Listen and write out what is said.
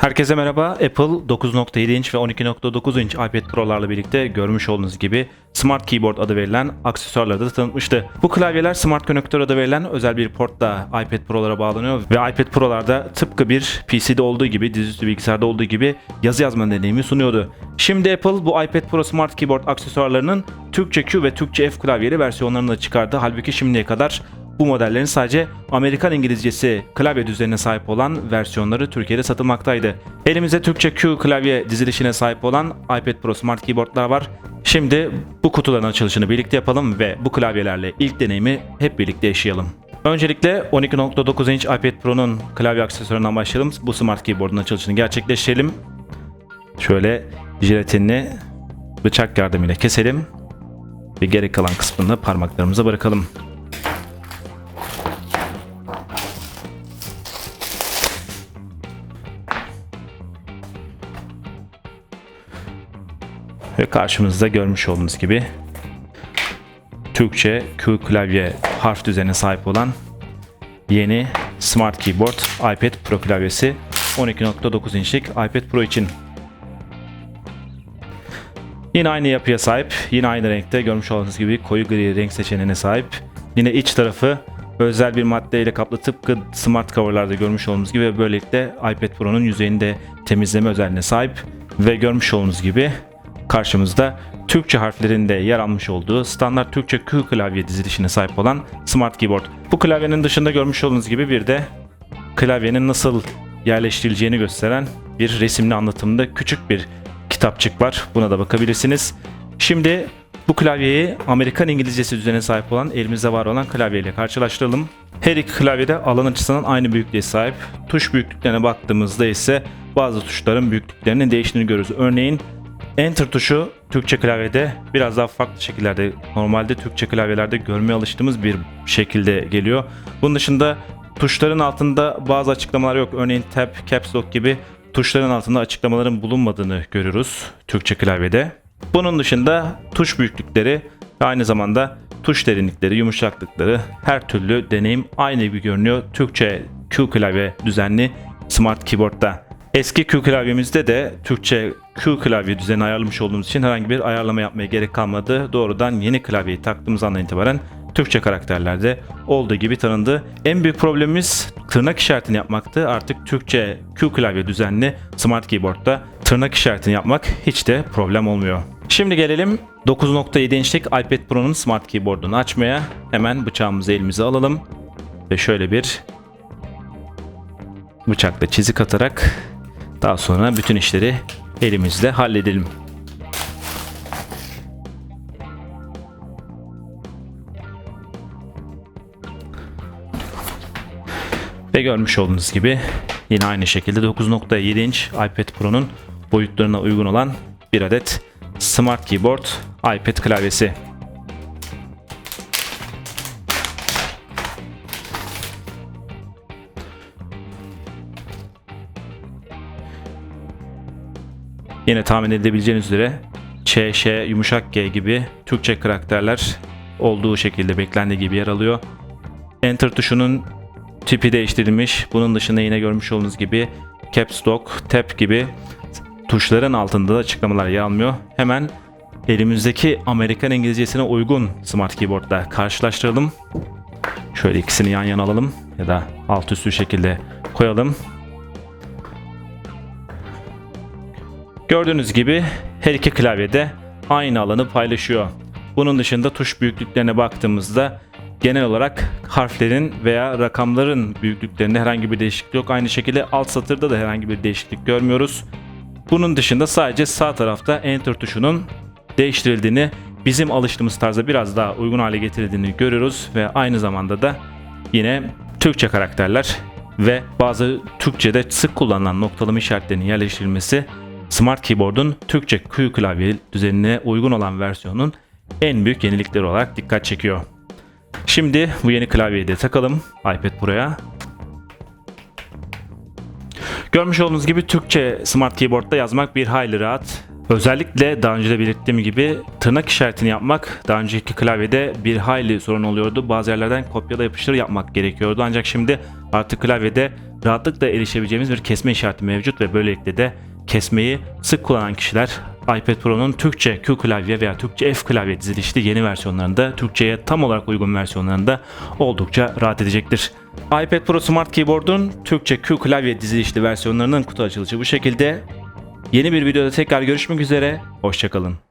Herkese merhaba. Apple 9.7 inç ve 12.9 inç iPad Pro'larla birlikte görmüş olduğunuz gibi Smart Keyboard adı verilen aksesuarları da tanıtmıştı. Bu klavyeler Smart Connector adı verilen özel bir portla iPad Pro'lara bağlanıyor ve iPad Pro'larda tıpkı bir PC'de olduğu gibi, dizüstü bilgisayarda olduğu gibi yazı yazma deneyimi sunuyordu. Şimdi Apple bu iPad Pro Smart Keyboard aksesuarlarının Türkçe Q ve Türkçe F klavyeli versiyonlarını da çıkardı. Halbuki şimdiye kadar bu modellerin sadece Amerikan İngilizcesi klavye düzenine sahip olan versiyonları Türkiye'de satılmaktaydı. Elimizde Türkçe Q klavye dizilişine sahip olan iPad Pro Smart Keyboard'lar var. Şimdi bu kutuların açılışını birlikte yapalım ve bu klavyelerle ilk deneyimi hep birlikte yaşayalım. Öncelikle 12.9 inç iPad Pro'nun klavye aksesuarından başlayalım. Bu Smart Keyboard'un açılışını gerçekleştirelim. Şöyle jelatinini bıçak yardımıyla keselim ve geri kalan kısmını parmaklarımıza bırakalım. Ve karşımızda görmüş olduğunuz gibi Türkçe Q klavye harf düzenine sahip olan yeni Smart Keyboard iPad Pro klavyesi 12.9 inçlik iPad Pro için. Yine aynı yapıya sahip, yine aynı renkte görmüş olduğunuz gibi koyu gri renk seçeneğine sahip. Yine iç tarafı özel bir maddeyle kaplı tıpkı smart coverlarda görmüş olduğunuz gibi böylelikle iPad Pro'nun yüzeyini de temizleme özelliğine sahip ve görmüş olduğunuz gibi karşımızda Türkçe harflerinde yer almış olduğu standart Türkçe Q klavye dizilişine sahip olan Smart Keyboard. Bu klavyenin dışında görmüş olduğunuz gibi bir de klavyenin nasıl yerleştirileceğini gösteren bir resimli anlatımda küçük bir kitapçık var. Buna da bakabilirsiniz. Şimdi bu klavyeyi Amerikan İngilizcesi düzenine sahip olan elimizde var olan klavyeyle karşılaştıralım. Her iki klavyede alan açısından aynı büyüklüğe sahip. Tuş büyüklüklerine baktığımızda ise bazı tuşların büyüklüklerinin değiştiğini görürüz. Örneğin Enter tuşu Türkçe klavyede biraz daha farklı şekillerde normalde Türkçe klavyelerde görmeye alıştığımız bir şekilde geliyor. Bunun dışında tuşların altında bazı açıklamalar yok. Örneğin Tab, Caps Lock gibi tuşların altında açıklamaların bulunmadığını görüyoruz Türkçe klavyede. Bunun dışında tuş büyüklükleri ve aynı zamanda tuş derinlikleri, yumuşaklıkları her türlü deneyim aynı gibi görünüyor Türkçe Q klavye düzenli Smart Keyboard'da. Eski Q klavyemizde de Türkçe Q klavye düzeni ayarlamış olduğumuz için herhangi bir ayarlama yapmaya gerek kalmadı. Doğrudan yeni klavyeyi taktığımız andan itibaren Türkçe karakterlerde olduğu gibi tanındı. En büyük problemimiz tırnak işaretini yapmaktı. Artık Türkçe Q klavye düzenli Smart Keyboard'da tırnak işaretini yapmak hiç de problem olmuyor. Şimdi gelelim 9.7 inçlik iPad Pro'nun Smart Keyboard'unu açmaya. Hemen bıçağımızı elimize alalım ve şöyle bir bıçakla çizik atarak daha sonra bütün işleri elimizle halledelim. Ve görmüş olduğunuz gibi yine aynı şekilde 9.7 inç iPad Pro'nun boyutlarına uygun olan bir adet Smart Keyboard iPad klavyesi. Yine tahmin edebileceğiniz üzere Ç, Ş, yumuşak G gibi Türkçe karakterler olduğu şekilde beklendiği gibi yer alıyor. Enter tuşunun tipi değiştirilmiş. Bunun dışında yine görmüş olduğunuz gibi Caps Lock, Tab gibi tuşların altında da açıklamalar yer almıyor. Hemen elimizdeki Amerikan İngilizcesine uygun Smart Keyboard'la karşılaştıralım. Şöyle ikisini yan yana alalım ya da alt üstü şekilde koyalım. Gördüğünüz gibi her iki klavyede aynı alanı paylaşıyor. Bunun dışında tuş büyüklüklerine baktığımızda genel olarak harflerin veya rakamların büyüklüklerinde herhangi bir değişiklik yok. Aynı şekilde alt satırda da herhangi bir değişiklik görmüyoruz. Bunun dışında sadece sağ tarafta Enter tuşunun değiştirildiğini, bizim alıştığımız tarza biraz daha uygun hale getirildiğini görüyoruz ve aynı zamanda da yine Türkçe karakterler ve bazı Türkçe'de sık kullanılan noktalama işaretlerinin yerleştirilmesi Smart Keyboard'un Türkçe Q klavye düzenine uygun olan versiyonun en büyük yenilikleri olarak dikkat çekiyor. Şimdi bu yeni klavyeyi de takalım iPad Pro'ya. Görmüş olduğunuz gibi Türkçe Smart Keyboard'da yazmak bir hayli rahat. Özellikle daha önce de belirttiğim gibi tırnak işaretini yapmak daha önceki klavyede bir hayli sorun oluyordu. Bazı yerlerden kopyala yapıştır yapmak gerekiyordu. Ancak şimdi Artık klavyede rahatlıkla erişebileceğimiz bir kesme işareti mevcut ve böylelikle de kesmeyi sık kullanan kişiler iPad Pro'nun Türkçe Q klavye veya Türkçe F klavye dizilişli yeni versiyonlarında Türkçe'ye tam olarak uygun versiyonlarında oldukça rahat edecektir. iPad Pro Smart Keyboard'un Türkçe Q klavye dizilişli versiyonlarının kutu açılışı bu şekilde. Yeni bir videoda tekrar görüşmek üzere, hoşçakalın.